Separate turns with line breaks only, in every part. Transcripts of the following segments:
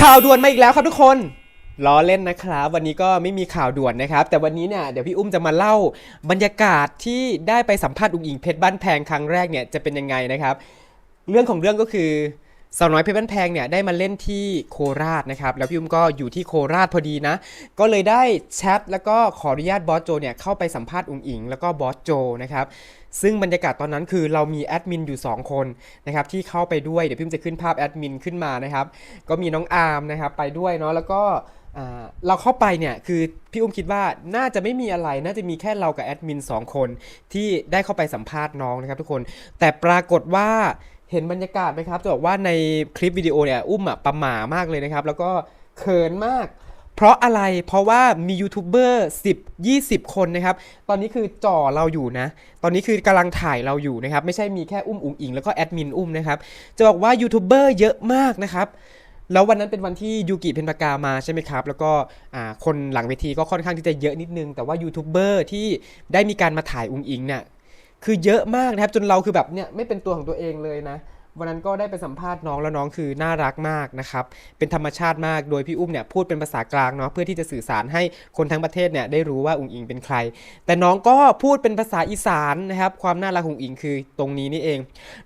ข่าวด่วนมาอีกแล้วครับทุกคนล้อเล่นนะครับ วันนี้ก็ไม่มีข่าวด่วนนะครับ แต่วันนี้เนี่ยเดี๋ยวพี่อุ้มจะมาเล่าบรรยากาศที่ได้ไปสัมภาษณ์อุ๋งอิงเพชรบ้านแพงครั้งแรกเนี่ยจะเป็นยังไงนะครับ เรื่องของเรื่องก็คือสาวน้อยเพชรบ้านแพงเนี่ยได้มาเล่นที่โคราชนะครับ แล้วพี่อุ้มก็อยู่ที่โคราชพอดีนะ ก็เลยได้แชทแล้วก็ขออนุญาตบอสโจเนี่ยเข้าไปสัมภาษณ์อุ๋งอิง แล้วก็บอสโจนะครับ ซึ่งบรรยากาศตอนนั้นคือเรามีแอดมินอยู่ 2 คนนะครับที่เข้าไปด้วยเดี๋ยวพี่อุ้มจะขึ้นภาพแอดมินขึ้นมานะครับก็มีน้องอาร์มนะครับไปด้วยเนาะแล้วก็เราเข้าไปเนี่ยคือพี่อุ้มคิดว่าน่าจะไม่มีอะไร น่าจะมีแค่เรากับแอดมิน2 คนที่ได้เข้าไปสัมภาษณ์น้องนะครับทุกคน แต่ปรากฏว่าเห็นบรรยากาศไหมครับจะบอกว่าในคลิปวิดีโอเนี่ยอุ้มอะประหม่ามากเลยนะครับ แล้วก็เขินมาก เพราะอะไรเพราะว่ามียูทูบเบอร์10 20 คนนะครับ ตอนนี้คือจ่อเราอยู่นะ ตอนนี้คือกำลังถ่ายเราอยู่นะครับ ไม่ใช่มีแค่อุ้มอุ๋งอิงแล้วก็แอดมินอุ้มนะครับ จะบอกว่ายูทูบเบอร์เยอะมากนะครับแล้ววันนั้นเป็นวันที่ยูกิเพนปากามาใช่ไหมครับ แล้วก็คนหลังเวทีก็ค่อนข้างที่จะเยอะนิดนึง แต่ว่ายูทูบเบอร์ที่ได้มีการมาถ่ายอุ๋งอิงเนี่ยคือเยอะมากนะครับ จนเราคือแบบเนี่ยไม่เป็นตัวของตัวเองเลยนะ วันนั้นก็ได้ไปสัมภาษณ์น้องแล้วน้องคือน่ารักมากนะครับ เป็นธรรมชาติมาก โดยพี่อุ้มเนี่ยพูดเป็นภาษากลางเนาะเพื่อที่จะสื่อสารให้คนทั้งประเทศเนี่ยได้รู้ว่าอุ๋งอิงเป็นใคร แต่น้องก็พูดเป็นภาษาอีสานนะครับ ความน่ารักของอุ๋งอิงคือตรงนี้นี่เอง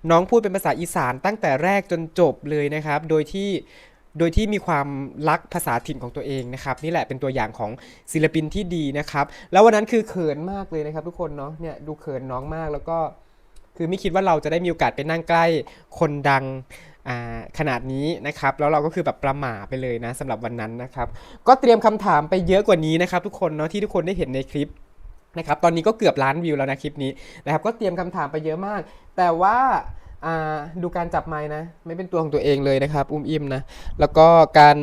น้องพูดเป็นภาษาอีสานตั้งแต่แรกจนจบเลยนะครับ โดยที่โดยที่มีความรักภาษาถิ่นของตัวเองนะครับ นี่แหละเป็นตัวอย่างของศิลปินที่ดีนะครับ แล้ววันนั้นคือเขินมากเลยนะครับ ทุกคนเนาะเนี่ยดูเขินน้องมากแล้วก็ คือไม่คิดว่าเราจะได้มีโอกาสไปนั่งใกล้คนดังขนาดนี้นะครับ แล้วเราก็คือแบบประหม่าไปเลยนะสำหรับวันนั้นนะครับ ก็เตรียมคำถามไปเยอะกว่านี้นะครับทุกคนเนาะที่ทุกคนได้เห็นในคลิปนะครับ ตอนนี้ก็เกือบล้านวิวแล้วนะคลิปนี้นะครับ ก็เตรียมคำถามไปเยอะมาก แต่ว่าดูการจับไม้นะ ไม่เป็นตัวของตัวเองเลยนะครับ อุ้มอิ่มนะ แล้วก็การ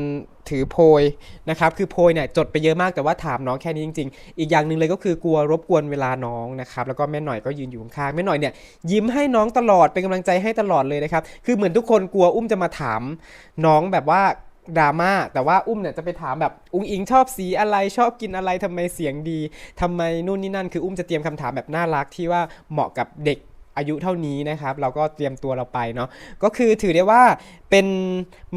ถือโพยนะครับคือโพยเนี่ยจดไปเยอะมากแต่ว่าถามน้องแค่นี้จริง ๆ อีกอย่างหนึ่งเลยก็คือกลัวรบกวนเวลาน้องนะครับแล้วก็แม่หน่อยก็ยืนอยู่ข้างแม่หน่อยเนี่ยยิ้มให้น้องตลอดเป็นกำลังใจให้ตลอดเลยนะครับคือเหมือนทุกคนกลัวอุ้มจะมาถามน้องแบบว่าดราม่าแต่ว่าอุ้มเนี่ยจะไปถามแบบอุ้งอิงชอบสีอะไรชอบกินอะไรทำไมเสียงดีทำไมนู่นนี่นั่น คืออุ้มจะเตรียมคำถามแบบน่ารักที่ว่าเหมาะกับเด็ก อายุเท่านี้นะครับ เราก็เตรียมตัวเราไปเนาะก็คือถือได้ว่าเป็น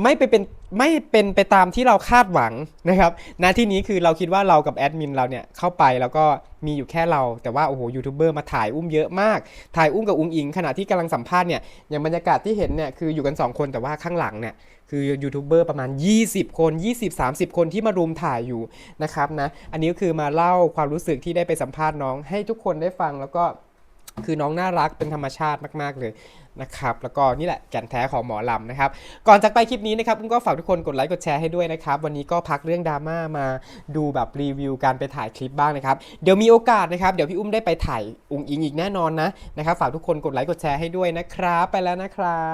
ไม่ไปเป็นไม่เป็นไปตามที่เราคาดหวังนะครับณที่นี้คือเราคิดว่าเรากับแอดมินเราเนี่ยเข้าไปแล้วก็มีอยู่แค่เราแต่ว่าโอ้โหยูทูบเบอร์มาถ่ายอุ้มเยอะมาก ถ่ายอุ้มกับอุ้งอิงขณะที่กำลังสัมภาษณ์เนี่ยอย่างบรรยากาศที่เห็นเนี่ยคืออยู่กัน 2 คนแต่ว่าข้างหลังเนี่ยคือยูทูบเบอร์ประมาณ 20 คน 20-30 คนที่มารุมถ่ายอยู่นะครับนะอันนี้ก็คือมาเล่าความรู้สึกที่ได้ไปสัมภาษณ์น้อง ให้ทุกคนได้ฟังแล้วก็ คือน้องน่ารักเป็นธรรมชาติมาก ๆ เลยนะครับ แล้วก็นี่แหละแก่นแท้ของหมอลำนะครับ ก่อนจากไปคลิปนี้นะครับอุ้มก็ฝากทุกคนกดไลค์กดแชร์ให้ด้วยนะครับ วันนี้ก็พักเรื่องดราม่ามาดูแบบรีวิวการไปถ่ายคลิปบ้างนะครับ เดี๋ยวมีโอกาสนะครับ เดี๋ยวพี่อุ้มได้ไปถ่ายอุงอิงอีกแน่นอนนะนะครับ ฝากทุกคนกดไลค์กดแชร์ให้ด้วยนะครับ ไปแล้วนะครับ